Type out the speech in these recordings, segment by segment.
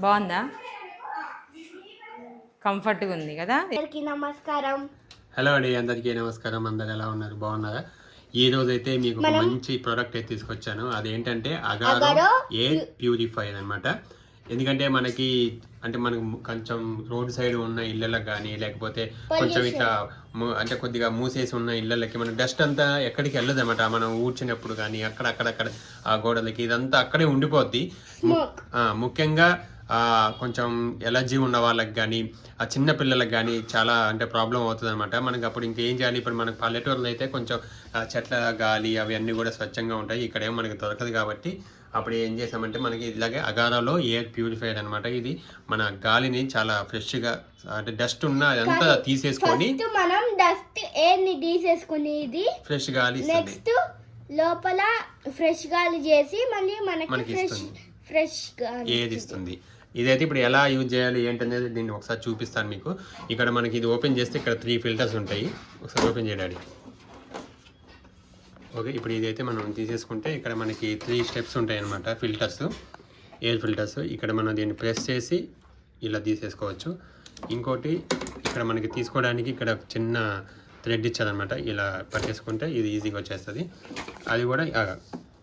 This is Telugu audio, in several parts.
బాగుందా? కంఫర్ట్గా ఉంది కదా? అందరికీ నమస్కారం. హలో అండి అందరికీ నమస్కారం. అందరు ఎలా ఉన్నారు? బాగున్నారా? ఈ రోజు అయితే మీకు ఒక మంచి ప్రోడక్ట్ అయితే తీసుకొచ్చాను. అదేంటంటే అగారో అగారో ఎయిర్ ప్యూరిఫైర్ అన్నమాట. ఎందుకంటే మనకి అంటే మనకు కొంచెం రోడ్ సైడ్ ఉన్న ఇళ్ళకి కానీ లేకపోతే కొంచెం ఇట్లా అంటే కొద్దిగా మూసేసి ఉన్న ఇళ్ళకి మన డస్ట్ అంతా ఎక్కడికి వెళ్ళదు అనమాట మనం ఊడ్చినప్పుడు కానీ అక్కడ అక్కడక్కడ ఆ గోడలకి ఇదంతా అక్కడే ఉండిపోద్ది. ముఖ్యంగా కొంచెం ఎలర్జీ ఉన్న వాళ్ళకి కానీ ఆ చిన్న పిల్లలకు కానీ చాలా అంటే ప్రాబ్లం అవుతుంది అనమాట మనకి అప్పుడు ఇంకేం చేయాలి? ఇప్పుడు మనకి పల్లెటూరులో అయితే కొంచెం చెట్ల గాలి అవి అన్నీ కూడా స్వచ్ఛంగా ఉంటాయి. ఇక్కడ మనకి దొరకదు కాబట్టి అప్పుడు ఏం చేసామంటే మనకి ఇలాగే అగారాలో ఎయిర్ ప్యూరిఫైయర్ అనమాట ఇది మన గాలిని చాలా ఫ్రెష్గా అంటే డస్ట్ ఉన్న అదంతా తీసేసుకొని మనం డస్ట్ ఎయిర్ని తీసేసుకుని ఇది ఫ్రెష్ గాలి నెక్స్ట్ లోపల ఫ్రెష్ గాలి చేసి మళ్ళీ మనకి ఫ్రెష్. ఫ్రెష్ గాలి ఏది ఇస్తుంది? ఇదైతే ఇప్పుడు ఎలా యూజ్ చేయాలి ఏంటనేది దీన్ని ఒకసారి చూపిస్తాను మీకు. ఇక్కడ మనకి ఇది ఓపెన్ చేస్తే ఇక్కడ త్రీ ఫిల్టర్స్ ఉంటాయి. ఒకసారి ఓపెన్ చేయడాడి ఓకే ఇప్పుడు ఇదైతే మనం తీసేసుకుంటే ఇక్కడ మనకి త్రీ స్టెప్స్ ఉంటాయి అన్నమాట ఫిల్టర్స్ ఎయిర్ ఫిల్టర్స్ ఇక్కడ మనం దీన్ని ప్రెస్ చేసి ఇలా తీసేసుకోవచ్చు. ఇంకోటి ఇక్కడ మనకి తీసుకోవడానికి ఇక్కడ చిన్న థ్రెడ్ ఇచ్చారనమాట ఇలా పట్టేసుకుంటే ఇది ఈజీగా వచ్చేస్తుంది. అది కూడా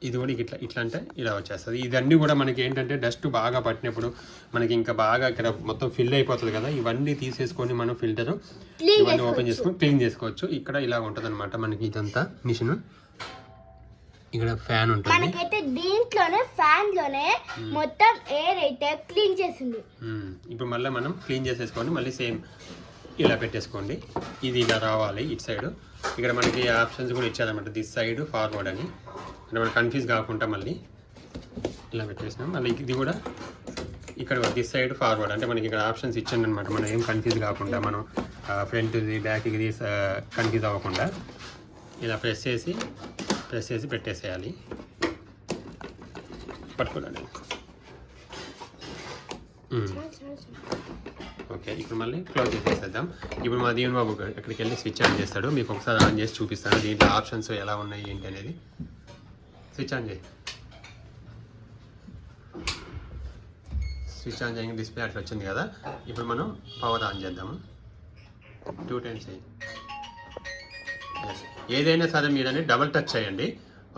ఇది కూడా ఇట్లా ఇట్లా అంటే ఇలా వచ్చేస్తుంది. ఇవన్నీ కూడా మనకి ఏంటంటే డస్ట్ బాగా పట్టినప్పుడు మనకి ఇంకా బాగా ఇక్కడ మొత్తం ఫిల్ అయిపోతుంది కదా ఇవన్నీ తీసేసుకొని మనం ఫిల్టర్ ఇవన్నీ ఓపెన్ చేసుకొని క్లీన్ చేసుకోవచ్చు. ఇక్కడ ఇలా ఉంటుంది అనమాట మనకి ఇదంతా మిషన్. ఇక్కడ ఫ్యాన్ ఉంటుంది. మనకైతే దీంట్లోనే ఫ్యాన్లోనే మొత్తం ఎయిర్ అయితే క్లీన్ చేసింది. ఇప్పుడు మళ్ళీ మనం క్లీన్ చేసేసుకొని మళ్ళీ సేమ్ ఇలా పెట్టేసుకోండి. ఇది ఇలా రావాలి ఇటు సైడ్ ఇక్కడ మనకి ఆప్షన్స్ కూడా ఇచ్చారనమాట దిస్ సైడ్ ఫార్వర్డ్ అని. అంటే మనం కన్ఫ్యూజ్ కాకుండా మళ్ళీ ఇలా పెట్టేసినాం. మళ్ళీ ఇది కూడా ఇక్కడ దిస్ సైడ్ ఫార్వర్డ్ అంటే మనకి ఇక్కడ ఆప్షన్స్ ఇచ్చాను అనమాట మనం ఏం కన్ఫ్యూజ్ కాకుండా మనం ఫ్రంట్ది బ్యాక్ది కన్ఫ్యూజ్ అవ్వకుండా. ఇలా ప్రెస్ చేసి ప్రెస్ చేసి పెట్టేసేయాలి. పట్టుకోండి. ఓకే ఇప్పుడు మళ్ళీ క్లోజ్ చేసేద్దాం. ఇప్పుడు మా దీవెన్ బాబు అక్కడికి వెళ్ళి స్విచ్ ఆన్ చేస్తాడు. మీకు ఒకసారి ఆన్ చేసి చూపిస్తాను. దీంట్లో ఆప్షన్స్ ఎలా ఉన్నాయి ఏంటి అనేది. స్విచ్ ఆన్ చేయి. స్విచ్ ఆన్ చేయగా డిస్ప్లే అట్లా వచ్చింది కదా. ఇప్పుడు మనం పవర్ ఆన్ చేద్దాము. టూ టైమ్స్ చేయి ఏదైనా సరే మీరని డబల్ టచ్ చేయండి.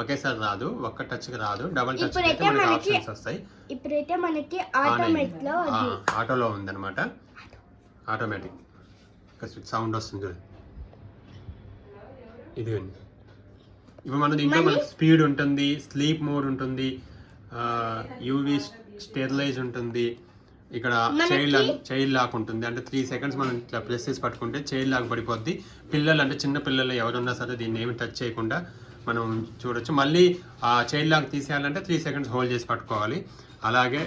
ఒకేసారి రాదు ఒక్క టచ్కి రాదు డబల్ టచ్ అయితే మనకి ఆప్షన్స్ వస్తాయి. ఇప్పుడైతే మనకి ఆటోమేటిక్లో ఆటోలో ఉందన్నమాట. ఆటోమేటిక్ సౌండ్ వస్తుంది చూడు. ఇది ఇప్పుడు మన దీంట్లో మనకి స్పీడ్ ఉంటుంది స్లీప్ మోడ్ ఉంటుంది యూవి స్టెరిలైజ్ ఉంటుంది. ఇక్కడ చైల్డ్ చైల్డ్ లాక్ ఉంటుంది. అంటే త్రీ సెకండ్స్ మనం ఇట్లా ప్రెస్ చేసి పట్టుకుంటే చైల్డ్ లాక్ పడిపోద్ది. పిల్లలు అంటే చిన్న పిల్లలు ఎవరున్నా సరే దీన్ని ఏమి టచ్ చేయకుండా మనం చూడొచ్చు. మళ్ళీ ఆ చైల్డ్ లాక్ తీసేయాలంటే త్రీ సెకండ్స్ హోల్డ్ చేసి పట్టుకోవాలి. అలాగే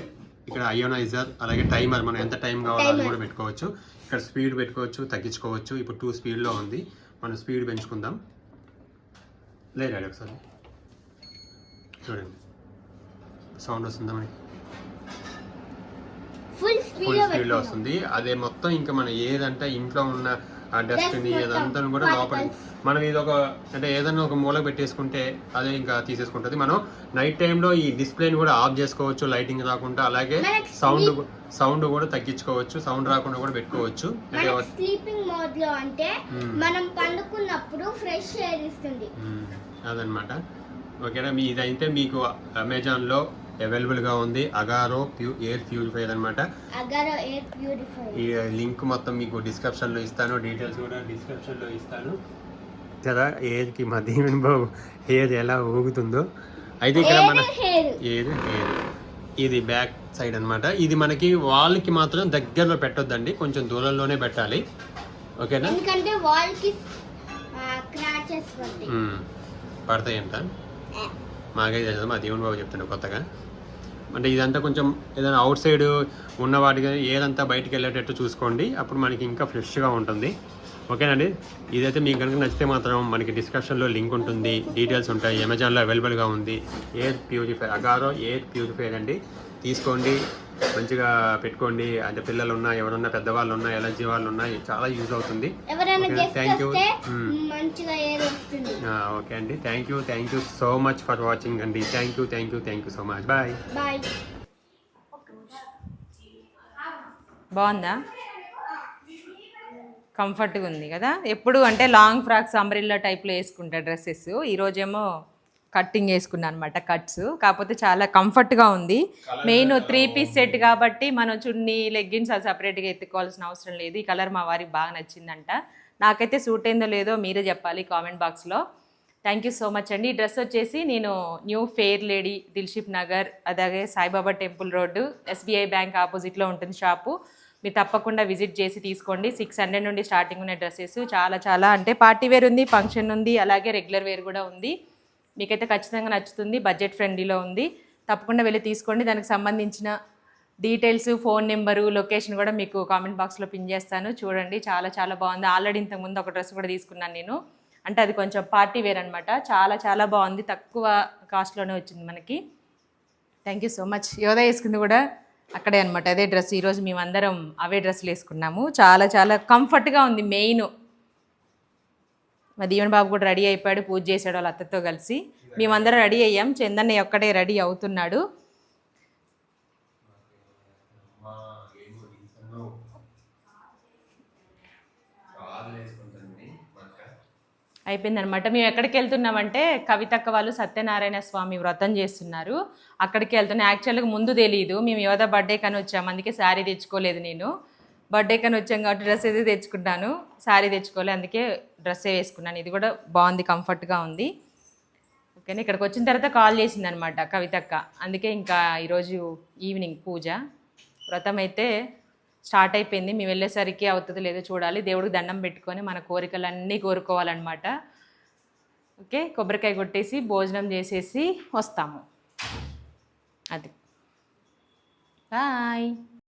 ఇక్కడ అయోనైజర్ అలాగే టైమర్ మనం ఎంత టైం కావాలో అది కూడా పెట్టుకోవచ్చు. ఇక్కడ స్పీడ్ పెట్టుకోవచ్చు తగ్గించుకోవచ్చు. ఇప్పుడు టూ స్పీడ్లో ఉంది. మనం స్పీడ్ పెంచుకుందాం. లేదు ఒకసారి. చూడండి. సౌండ్ వస్తుందా మనకి? ఫుల్ స్పీడ్లో వస్తుంది. అదే మొత్తం ఇంకా మన ఏదంటే ఇంట్లో ఉన్న ఆ డస్ట్ని అదంతా కూడా లోపల మనం ఇది ఒక అంటే ఏదైనా ఒక మూల పెట్టేసుకుంటే అదే ఇంకా తీసేసుకుంటది. మనం నైట్ టైంలో ఈ డిస్ప్లేని కూడా ఆఫ్ చేసుకోవచ్చు లైటింగ్ రాకుండా. అలాగే సౌండ్ సౌండ్ కూడా తగ్గించుకోవచ్చు సౌండ్ రాకుండా కూడా పెట్టుకోవచ్చు. స్లీపింగ్ మోడ్లో అంటే మనం పండుకున్నప్పుడు ఫ్రెష్ ఎయిర్ ఇస్తుంది. మ్మ్. అదనమాట ఓకేనా? మీ ఇదైతే మీకు అమెజాన్లో అవైలబుల్గా ఉంది. అగారో ప్యూ ఎయిర్ ప్యూరిఫైర్ అనమాట అగారో ఎయిర్ ప్యూరిఫై ఈ లింక్ మొత్తం మీకు డిస్క్రిప్షన్లో ఇస్తాను. డీటెయిల్స్ కూడా డిస్క్రిప్షన్లో ఇస్తాను. కదా ఎయిర్కి మా దీవెన్ బాబు ఎయిర్ ఎలా ఊగుతుందో. అయితే ఇక్కడ మన హెయిర్ ఎయిర్ ఎయిర్ ఇది బ్యాక్ సైడ్ అన్నమాట. ఇది మనకి వాల్కి మాత్రం దగ్గరలో పెట్టొద్దండి. కొంచెం దూరంలోనే పెట్టాలి. ఓకేనా? ఎందుకంటే వాల్కి క్రాచెస్ పడతాయి. మ్మ్. పడతాయంట మాకైతే తెలియదు మా దేవుని బాబు చెప్తాను కొత్తగా. అంటే ఇదంతా కొంచెం ఏదైనా అవుట్ సైడ్ ఉన్న వాటికి ఏదంతా బయటికి వెళ్ళేటట్టు చూసుకోండి అప్పుడు మనకి ఇంకా ఫ్రెష్గా ఉంటుంది. ఓకేనండి? ఇదైతే మీకు కనుక నచ్చితే మాత్రం మనకి డిస్క్రిప్షన్లో లింక్ ఉంటుంది డీటెయిల్స్ ఉంటాయి అమెజాన్లో అవైలబుల్గా ఉంది. Air purifier Agaro air purifier అండి? తీసుకోండి మంచిగా పెట్టుకోండి. అంటే పిల్లలు ఉన్నా ఎవరున్నా పెద్దవాళ్ళు ఉన్నా ఎలర్జీ వాళ్ళు ఉన్నా చాలా యూజ్ అవుతుంది. you. వస్తే Hmm. ఓకే అండి. Thank you thank you so much for watching అండి. Thank you thank you thank you so much bye bye బాగుందా? కంఫర్ట్గా ఉంది కదా. ఎప్పుడు అంటే లాంగ్ ఫ్రాక్స్ అంబ్రిల్లా టైప్లో వేసుకుంటా డ్రెస్సెస్. ఈరోజేమో కట్టింగ్ వేసుకున్నాను అనమాట కట్స్ కాకపోతే చాలా కంఫర్ట్గా ఉంది. మెయిన్ త్రీ పీస్ సెట్ కాబట్టి మనం చున్నీ లెగ్గిన్స్ అది సపరేట్గా ఎత్తుకోవాల్సిన అవసరం లేదు. ఈ కలర్ మా వారికి బాగా నచ్చిందంట. నాకైతే సూట్ అయిందో లేదో మీరే చెప్పాలి కామెంట్ బాక్స్లో థ్యాంక్ యూ సో మచ్ అండి. ఈ డ్రెస్ వచ్చేసి నేను new fair lady Dilsukhnagar అలాగే Saibaba temple road SBI bank ఆపోజిట్లో ఉంటుంది షాపు మీరు తప్పకుండా విజిట్ చేసి తీసుకోండి. సిక్స్ హండ్రెడ్ నుండి స్టార్టింగ్ ఉన్న డ్రెస్సెస్ చాలా చాలా అంటే పార్టీ వేర్ ఉంది ఫంక్షన్ ఉంది అలాగే రెగ్యులర్ వేర్ కూడా ఉంది. మీకైతే ఖచ్చితంగా నచ్చుతుంది బడ్జెట్ ఫ్రెండ్లీలో ఉంది. తప్పకుండా వెళ్ళి తీసుకోండి. దానికి సంబంధించిన డీటెయిల్స్ ఫోన్ నెంబరు లొకేషన్ కూడా మీకు కామెంట్ బాక్స్లో పిన్ చేస్తాను. చూడండి చాలా చాలా బాగుంది. ఆల్రెడీ ఇంతకుముందు ఒక డ్రెస్ కూడా తీసుకున్నాను నేను. అంటే అది కొంచెం పార్టీ వేర్ అనమాట చాలా చాలా బాగుంది. తక్కువ కాస్ట్లోనే వచ్చింది మనకి. థ్యాంక్ యూ సో మచ్ యోధ వేసుకుంది కూడా అక్కడే అనమాట అదే డ్రెస్ ఈరోజు మేమందరం అవే డ్రెస్సులు వేసుకున్నాము. చాలా చాలా కంఫర్ట్గా ఉంది మెయిన్. మా దీవెన్ బాబు కూడా రెడీ అయిపోయాడు పూజ చేశాడు వాళ్ళ అత్తతో కలిసి. మేమందరం రెడీ అయ్యాం చందన్న ఒక్కడే రెడీ అవుతున్నాడు. అయిపోయిందనమాట మేము ఎక్కడికి వెళ్తున్నామంటే కవితక్క వాళ్ళు సత్యనారాయణ స్వామి వ్రతం చేస్తున్నారు. అక్కడికి వెళ్తున్నాం యాక్చువల్గా ముందు తెలియదు మేము యోధ బర్త్డే కానీ వచ్చాము అందుకే శారీ తెచ్చుకోలేదు నేను. బర్త్డే కానీ వచ్చాం కాబట్టి డ్రెస్ అయితే తెచ్చుకుంటాను. శారీ తెచ్చుకోవాలి అందుకే డ్రెస్సే వేసుకున్నాను. ఇది కూడా బాగుంది కంఫర్ట్గా ఉంది. ఓకేనా? ఇక్కడికి వచ్చిన తర్వాత కాల్ చేసింది అనమాట కవితక్క. అందుకే ఇంకా ఈరోజు ఈవినింగ్ పూజ. వ్రతం అయితే స్టార్ట్ అయిపోయింది. మేము వెళ్ళేసరికి అవుతుందో లేదో చూడాలి. దేవుడికి దండం పెట్టుకొని మన కోరికలన్నీ కోరుకోవాలన్నమాట ఓకే? కొబ్బరికాయ కొట్టేసి భోజనం చేసేసి వస్తాము. అది. బాయ్.